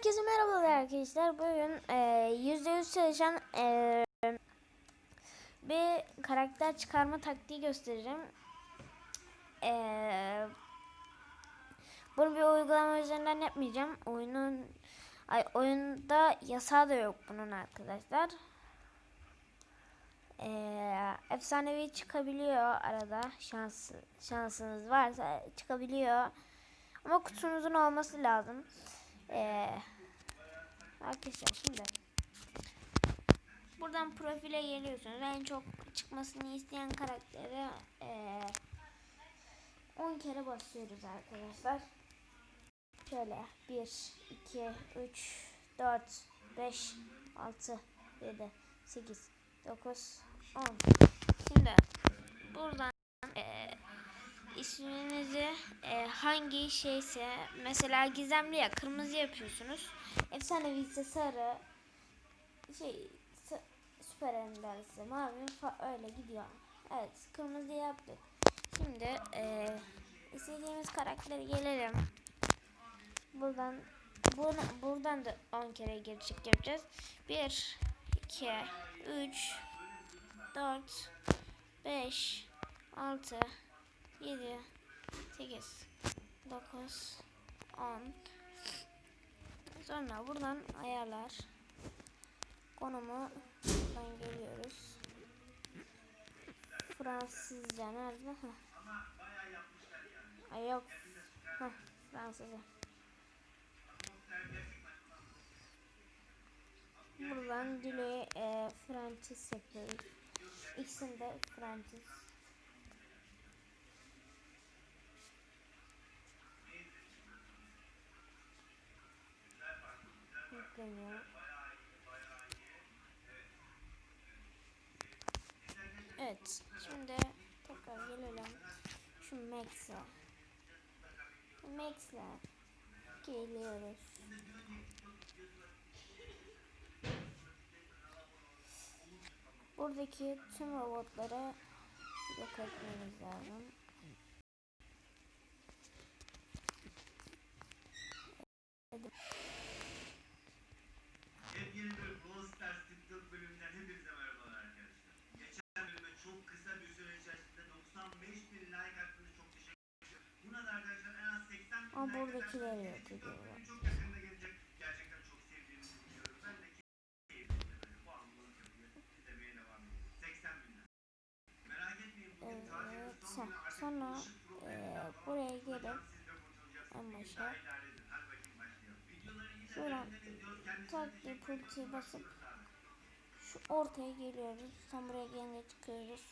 Herkese merhabalar arkadaşlar. Bugün e, yüzde yüz çalışan e, bir karakter çıkarma taktiği göstereceğim. E, bunu bir uygulama üzerinden yapmayacağım. Oyunun ay oyunda yasağı da yok bunun arkadaşlar. E, efsanevi çıkabiliyor arada şans şansınız varsa çıkabiliyor. Ama kutunuzun olması lazım. Ee, arkadaşlar şimdi buradan profile geliyorsunuz. En çok çıkmasını isteyen karaktere ee, 10 kere basıyoruz arkadaşlar. Şöyle 1, 2, 3, 4, 5, 6, 7, 8, 9, 10. Şimdi buradan isminizi e, hangi şeyse mesela gizemli ya kırmızı yapıyorsunuz. Efsanevi ise sarı şey süper ender ise mavi öyle gidiyor. Evet kırmızı yaptık. Şimdi e, istediğimiz karaktere gelelim. Buradan bunu, buradan da 10 kere geri çık yapacağız. 1 2 3 4 5 6 7 8 9 10 Sonra buradan ayarlar konumu buradan geliyoruz. Fransızca nerede? Heh. Ay yok. Heh, Fransızca. Buradan dili e, Fransız yapıyoruz. İkisini de Fransız. Yükleniyor. Evet, şimdi tekrar gelelim şu Max'e. Max'le geliyoruz. Buradaki tüm robotları yok etmemiz lazım. Bir gün başa daha idare edin. Hadi bakayım başlayalım. Videoları iyi Şuradan izlediğiniz izliyoruz. Kendinize tak diye pultiye basıp şu ortaya geliyoruz. Tam buraya gelince çıkıyoruz.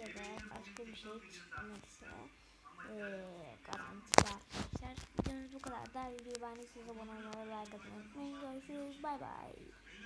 Ya da başka bir şey çıkmazsa eee garantili arkadaşlar. Videomuz bu kadar. Daha videoyu beğendiyseniz abone olmayı ve like atmayı unutmayın. Görüşürüz. Bay bay.